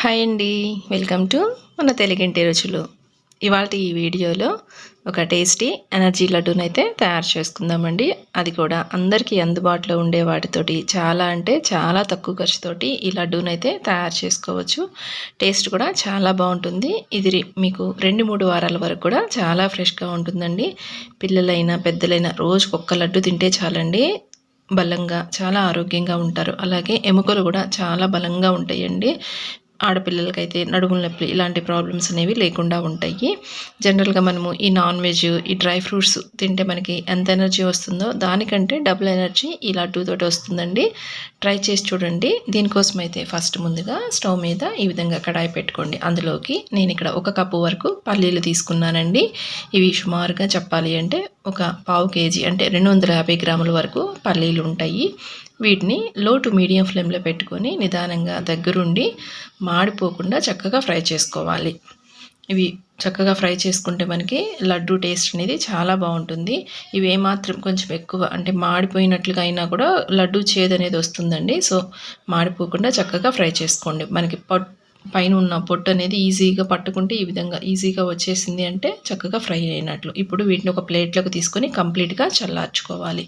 Hi అండి. Welcome to మన తెలుగింటి రుచులు. ఇవాళ ఈ వీడియోలో ఒక టేస్టీ ఎనర్జీ లడ్డూని అయితే తయారు చేసుకుందామండి. అది కూడా అందరికీ అందుబాటులో ఉండే వాటితోటి చాలా అంటే చాలా తక్కువ ఖర్చుతోటి ఈ లడ్డూని అయితే తయారు చేసుకోవచ్చు. టేస్ట్ కూడా చాలా బాగుంటుంది. ఇది మీకు రెండు మూడు వారాల వరకు కూడా చాలా ఫ్రెష్గా ఉంటుందండి. పిల్లలైనా పెద్దలైనా రోజుకు ఒక్క లడ్డు తింటే చాలండి. బలంగా చాలా ఆరోగ్యంగా ఉంటారు. అలాగే ఎముకలు కూడా చాలా బలంగా ఉంటాయండి. ఆడపిల్లలకైతే నడుముల నొప్పి ఇలాంటి ప్రాబ్లమ్స్ అనేవి లేకుండా ఉంటాయి. జనరల్గా మనము ఈ నాన్ వెజ్ ఈ డ్రై ఫ్రూట్స్ తింటే మనకి ఎంత ఎనర్జీ వస్తుందో దానికంటే డబుల్ ఎనర్జీ ఈ లడ్డూ తోటి వస్తుందండి. ట్రై చేసి చూడండి. దీనికోసం అయితే ఫస్ట్ ముందుగా స్టవ్ మీద ఈ విధంగా కడాయి పెట్టుకోండి. అందులోకి నేను ఇక్కడ ఒక కప్పు వరకు పల్లీలు తీసుకున్నానండి. ఇవి సుమారుగా చెప్పాలి అంటే ఒక పావు కేజీ అంటే రెండు వందల యాభై గ్రాముల వరకు పల్లీలు ఉంటాయి. వీటిని లో టు మీడియం ఫ్లేమ్లో పెట్టుకొని నిదానంగా దగ్గరుండి మాడిపోకుండా చక్కగా ఫ్రై చేసుకోవాలి. ఇవి చక్కగా ఫ్రై చేసుకుంటే మనకి లడ్డు టేస్ట్ అనేది చాలా బాగుంటుంది. ఇవి ఏమాత్రం కొంచెం ఎక్కువ అంటే మాడిపోయినట్లుగా అయినా కూడా లడ్డు చేదు అనేది వస్తుందండి. సో మాడిపోకుండా చక్కగా ఫ్రై చేసుకోండి. మనకి పట్ పైన ఉన్న పొట్టు అనేది ఈజీగా పట్టుకుంటే ఈ విధంగా ఈజీగా వచ్చేసింది అంటే చక్కగా ఫ్రై అయినట్లు. ఇప్పుడు వీటిని ఒక ప్లేట్లోకి తీసుకొని కంప్లీట్గా చల్లార్చుకోవాలి.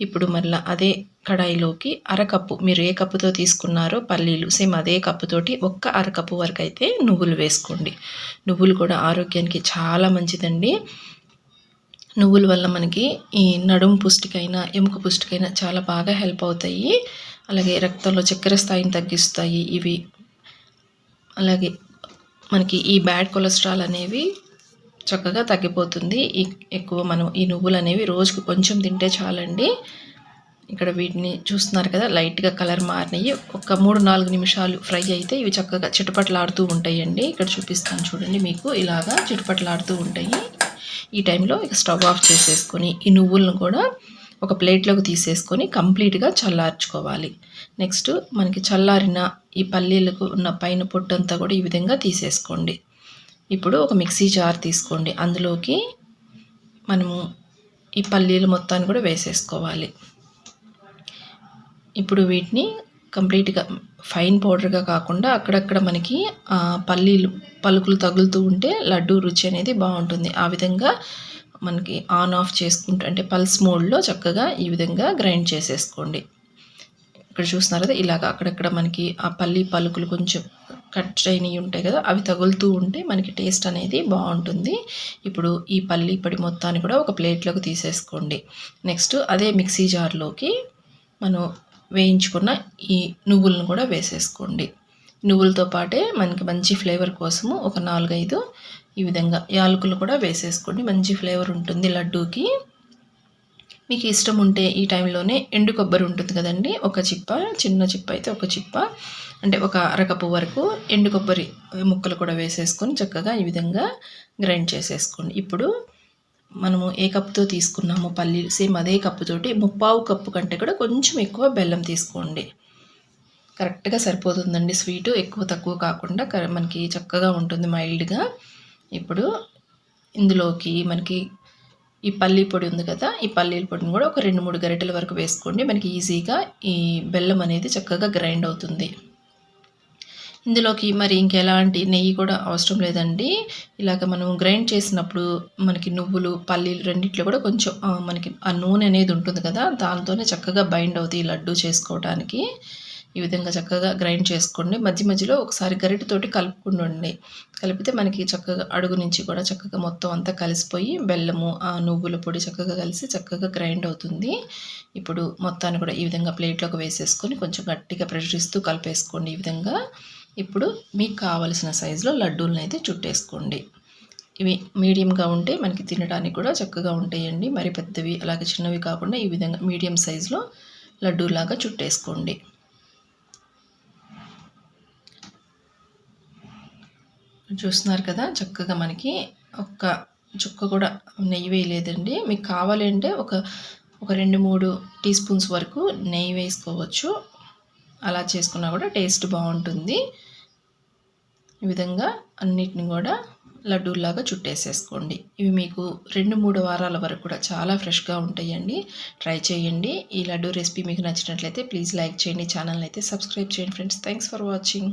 ఇప్పుడు మళ్ళీ అదే కడాయిలోకి అరకప్పు మీరు ఏ కప్పుతో తీసుకున్నారో పల్లీలు సేమ్ అదే కప్పుతోటి ఒక్క అరకప్పు వరకు అయితే నువ్వులు వేసుకోండి. నువ్వులు కూడా ఆరోగ్యానికి చాలా మంచిదండి. నువ్వుల వల్ల మనకి ఈ నడుము పుష్టికైనా ఎముక పుష్టికైనా చాలా బాగా హెల్ప్ అవుతాయి. అలాగే రక్తంలో చక్కెర స్థాయిని తగ్గిస్తాయి. ఇవి అలాగే మనకి ఈ బ్యాడ్ కొలెస్ట్రాల్ అనేవి చక్కగా తగ్గిపోతుంది. ఎక్కువ మనం ఈ నువ్వులు అనేవి రోజుకు కొంచెం తింటే చాలండి. ఇక్కడ వీటిని చూస్తున్నారు కదా లైట్గా కలర్ మారినాయి. ఒక మూడు నాలుగు నిమిషాలు ఫ్రై అయితే ఇవి చక్కగా చిటపట్లాడుతూ ఉంటాయండి. ఇక్కడ చూపిస్తాను చూడండి మీకు. ఇలాగా చిటపట్లాడుతూ ఉంటాయి. ఈ టైంలో ఇక స్టవ్ ఆఫ్ చేసేసుకొని ఈ నువ్వులను కూడా ఒక ప్లేట్లోకి తీసేసుకొని కంప్లీట్గా చల్లార్చుకోవాలి. నెక్స్ట్ మనకి చల్లారిన ఈ పల్లీలకు ఉన్న పైన పొట్టంతా కూడా ఈ విధంగా తీసేసుకోండి. ఇప్పుడు ఒక మిక్సీ జార్ తీసుకోండి. అందులోకి మనము ఈ పల్లీలు మొత్తాన్ని కూడా వేసేసుకోవాలి. ఇప్పుడు వీటిని కంప్లీట్గా ఫైన్ పౌడర్గా కాకుండా అక్కడక్కడ మనకి పల్లీలు పలుకులు తగులుతూ ఉంటే లడ్డు రుచి అనేది బాగుంటుంది. ఆ విధంగా మనకి ఆన్ ఆఫ్ చేసుకుంటూ అంటే పల్స్ మోడ్లో చక్కగా ఈ విధంగా గ్రైండ్ చేసేసుకోండి. ఇక్కడ చూస్తున్నారు కదా ఇలాగ అక్కడక్కడ మనకి ఆ పల్లి పలుకులు కొంచెం కట్ అయినవి ఉంటాయి కదా అవి తగులుతూ ఉంటే మనకి టేస్ట్ అనేది బాగుంటుంది. ఇప్పుడు ఈ పల్లి పడి మొత్తాన్ని కూడా ఒక ప్లేట్లోకి తీసేసుకోండి. నెక్స్ట్ అదే మిక్సీ జార్లోకి మనం వేయించుకున్న ఈ నువ్వులను కూడా వేసేసుకోండి. నువ్వులతో పాటే మనకి మంచి ఫ్లేవర్ కోసము ఒక నాలుగైదు ఈ విధంగా యాలకులు కూడా వేసేసుకోండి. మంచి ఫ్లేవర్ ఉంటుంది లడ్డూకి. మీకు ఇష్టం ఉంటే ఈ టైంలోనే ఎండు కొబ్బరి ఉంటుంది కదండి ఒక చిప్ప చిన్న చిప్ప అయితే ఒక చిప్ప. అంటే ఒక అరకప్పు వరకు ఎండు కొబ్బరి ముక్కలు కూడా వేసేసుకొని చక్కగా ఈ విధంగా గ్రైండ్ చేసేసుకోండి. ఇప్పుడు మనము ఏ కప్పుతో తీసుకున్నామో పల్లీలు సేమ్ అదే కప్పుతోటి ముప్పావు కప్పు కంటే కూడా కొంచెం ఎక్కువ బెల్లం తీసుకోండి. కరెక్ట్గా సరిపోతుందండి స్వీటు. ఎక్కువ తక్కువ కాకుండా మనకి చక్కగా ఉంటుంది మైల్డ్గా. ఇప్పుడు ఇందులోకి మనకి ఈ పల్లీ పొడి ఉంది కదా ఈ పల్లీల పొడిని కూడా ఒక రెండు మూడు గరిటెల వరకు వేసుకోండి. మనకి ఈజీగా ఈ బెల్లం అనేది చక్కగా గ్రైండ్ అవుతుంది. ఇందులోకి మరి ఇంకెలాంటి నెయ్యి కూడా అవసరం లేదండి. ఇలాగ మనం గ్రైండ్ చేసినప్పుడు మనకి నువ్వులు పల్లీలు రెండిట్లో కూడా కొంచెం మనకి ఆ నూనె అనేది ఉంటుంది కదా దాంతోనే చక్కగా బైండ్ అవుతాయి లడ్డు చేసుకోవడానికి ఈ విధంగా చక్కగా గ్రైండ్ చేసుకోండి. మధ్య మధ్యలో ఒకసారి గరిటతోటి కలుపుకుండండి కలిపితే మనకి చక్కగా అడుగు నుంచి కూడా చక్కగా మొత్తం అంతా కలిసిపోయి బెల్లము ఆ నువ్వుల పొడి చక్కగా కలిసి చక్కగా గ్రైండ్ అవుతుంది. ఇప్పుడు మొత్తాన్ని కూడా ఈ విధంగా ప్లేట్లోకి వేసేసుకొని కొంచెం గట్టిగా ప్రెషర్ ఇస్తూ కలిపేసుకోండి ఈ విధంగా. ఇప్పుడు మీకు కావలసిన సైజులో లడ్డూలను అయితే చుట్టేసుకోండి. ఇవి మీడియంగా ఉంటే మనకి తినడానికి కూడా చక్కగా ఉంటాయండి. మరి పెద్దవి అలాగే చిన్నవి కాకుండా ఈ విధంగా మీడియం సైజులో లడ్డూలాగా చుట్టేసుకోండి. చూస్తున్నారు కదా చక్కగా మనకి ఒక్క చుక్క కూడా నెయ్యి వేయలేదండి. మీకు కావాలంటే ఒక ఒక రెండు మూడు టీ స్పూన్స్ వరకు నెయ్యి వేసుకోవచ్చు. అలా చేసుకున్నా కూడా టేస్ట్ బాగుంటుంది. ఈ విధంగా అన్నిటిని కూడా లడ్డూలాగా చుట్టేసేసుకోండి. ఇవి మీకు రెండు మూడు వారాల వరకు కూడా చాలా ఫ్రెష్గా ఉంటాయండి. ట్రై చేయండి. ఈ లడ్డు రెసిపీ మీకు నచ్చినట్లయితే ప్లీజ్ లైక్ చేయండి. ఛానల్ అయితే సబ్స్క్రైబ్ చేయండి ఫ్రెండ్స్. Thanks for watching.